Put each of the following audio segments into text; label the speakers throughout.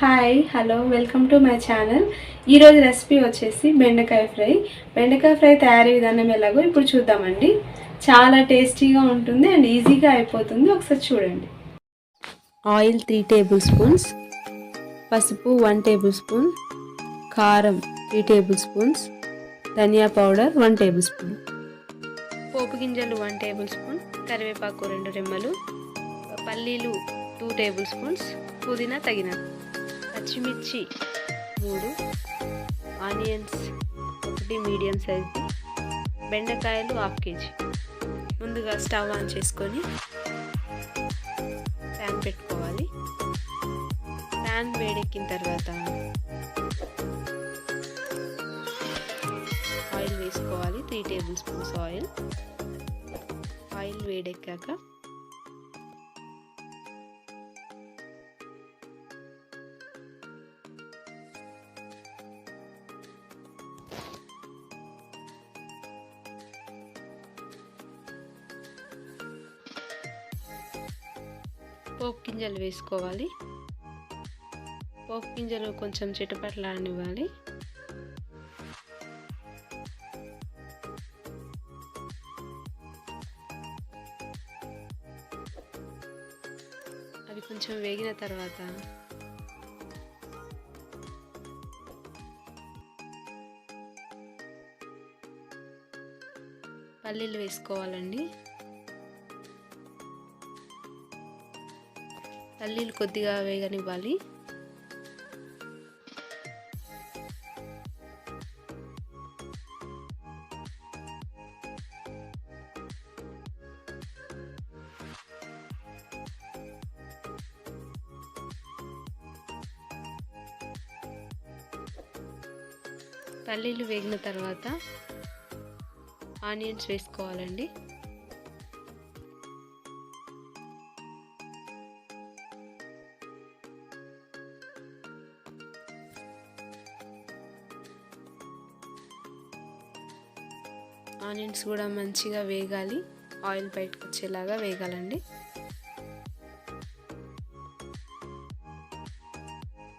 Speaker 1: Hi hello welcome to my channel ఈరోజు recipe వచ్చేసి బెండకాయ ఫ్రై. బెండకాయ ఫ్రై తయారీ విధానం ఎలాగో ఇప్పుడు చూద్దామండి. చాలా టేస్టీగా ఉంటుంది అండ్ ఈజీగా అయిపోతుంది. ఒకసారి చూడండి. ఆయిల్ త్రీ టేబుల్ స్పూన్స్ పసుపు వన్ టేబుల్ స్పూన్ కారం త్రీ టేబుల్ స్పూన్స్ ధనియా పౌడర్ వన్ టేబుల్ స్పూన్ పోపు గింజలు వన్ టేబుల్ స్పూన్ కరివేపాకు రెండు రెమ్మలు. పల్లీలు టూ టేబుల్ స్పూన్స్ పుదీనా తగినంత. పచ్చిమిర్చి మూడు ఆనియన్స్ ఒకటి మీడియం సైజ్ది బెండకాయలు హాఫ్ కేజీ. ముందుగా స్టవ్ ఆన్ చేసుకొని ప్యాన్ పెట్టుకోవాలి. ప్యాన్ వేడెక్కిన తర్వాత ఆయిల్ వేసుకోవాలి. Three tablespoons oil. ఆయిల్ వేడెక్కాక పోపు గింజలు వేసుకోవాలి. పోపు గింజలు కొంచెం చిటపట్లాడనివ్వాలి అవి కొంచెం వేగిన తర్వాత పల్లీలు వేసుకోవాలండి. పల్లీలు కొద్దిగా వేగనివ్వాలి. పల్లీలు వేగిన తర్వాత ఆనియన్స్ వేసుకోవాలండి. ఆనియన్స్ కూడా మంచిగా వేగాలి. ఆయిల్ బయటకు వచ్చేలాగా వేగాలండి.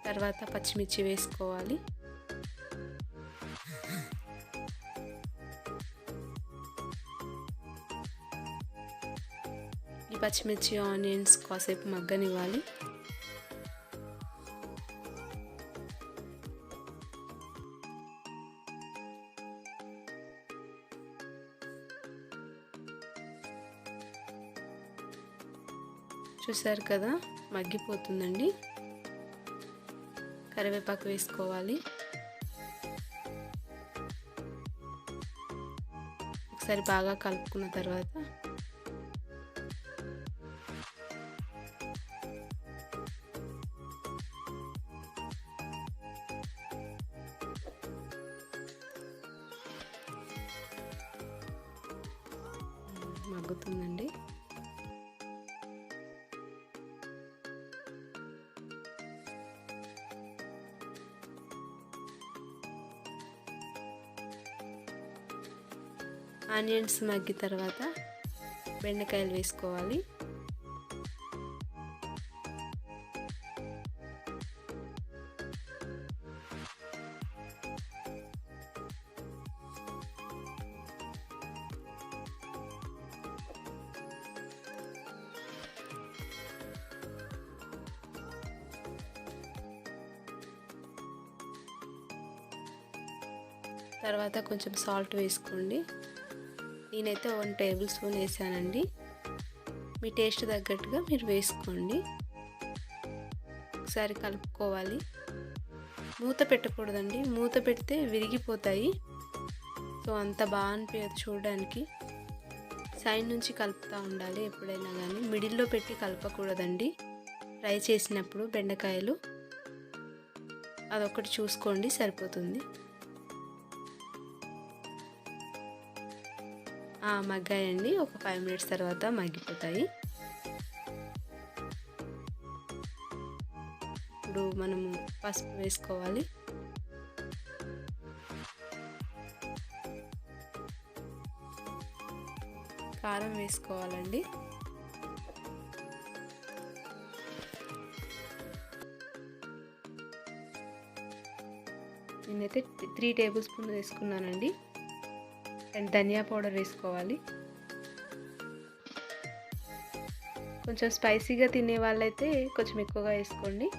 Speaker 1: తర్వాత పచ్చిమిర్చి వేసుకోవాలి. ఈ పచ్చిమిర్చి ఆనియన్స్ కాసేపు మగ్గనివ్వాలి. చూసారు కదా మగ్గిపోతుందండి. కరివేపాకు వేసుకోవాలి. ఒకసారి బాగా కలుపుకున్న తర్వాత మగ్గుతుందండి. ఆనియన్స్ మగ్గిన తర్వాత బెండకాయలు వేసుకోవాలి. తర్వాత కొంచెం సాల్ట్ వేసుకోండి. నేనైతే వన్ టేబుల్ స్పూన్ వేసానండి. మీ టేస్ట్ తగ్గట్టుగా మీరు వేసుకోండి. ఒకసారి కలుపుకోవాలి. మూత పెట్టకూడదండి. మూత పెడితే విరిగిపోతాయి. సో అంత బాగా అనిపించదు చూడడానికి. సైడ్ నుంచి కలుపుతూ ఉండాలి ఎప్పుడైనా కానీ. మిడిల్లో పెట్టి కలపకూడదండి. ఫ్రై చేసినప్పుడు బెండకాయలు. అదొకటి చూసుకోండి సరిపోతుంది. మగ్గాయండి. ఒక ఫైవ్ మినిట్స్ తర్వాత మగ్గిపోతాయి. ఇప్పుడు మనము పసుపు వేసుకోవాలి. కారం వేసుకోవాలండి. నేనైతే త్రీ టేబుల్ స్పూన్ వేసుకున్నానండి. అండ్ ధనియా పౌడర్ వేసుకోవాలి. కొంచెం స్పైసీగా తినే వాళ్ళైతే కొంచెం ఎక్కువగా వేసుకోండి.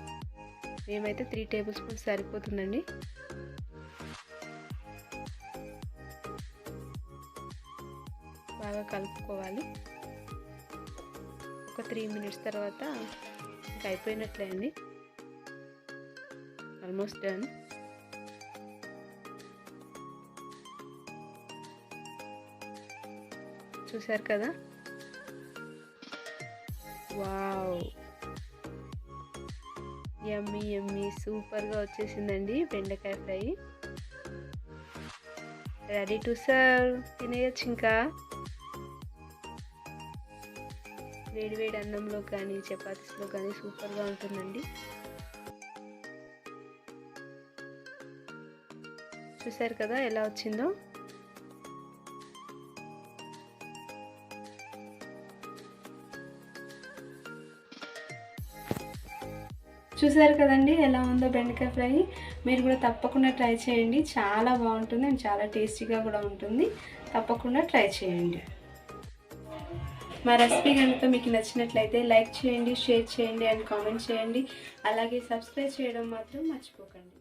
Speaker 1: మేమైతే త్రీ టేబుల్ స్పూన్స్ సరిపోతుందండి. బాగా కలుపుకోవాలి. ఒక త్రీ మినిట్స్ తర్వాత ఇంకా అయిపోయినట్లే అండి. Almost done. చూసారు కదా? వావ్. యమ్మీ ఎమ్మీ సూపర్గా వచ్చేసిందండి బెండకాయ ఫ్రై. Ready to serve. తినేయచ్చు ఇంకా. వేడి వేడి అన్నంలో కానీ చపాతీస్లో కానీ సూపర్గా ఉంటుందండి. చూసారు కదా ఎలా వచ్చిందో? చూసారు కదండి ఎలా ఉందో బెండకాయ ఫ్రై. మీరు కూడా తప్పకుండా ట్రై చేయండి. చాలా బాగుంటుంది అండ్ చాలా టేస్టీగా కూడా ఉంటుంది. తప్పకుండా ట్రై చేయండి. మా రెసిపీ కనుక మీకు నచ్చినట్లయితే లైక్ చేయండి షేర్ చేయండి అండ్ కామెంట్ చేయండి. అలాగే సబ్స్క్రైబ్ చేయడం మాత్రం మర్చిపోకండి.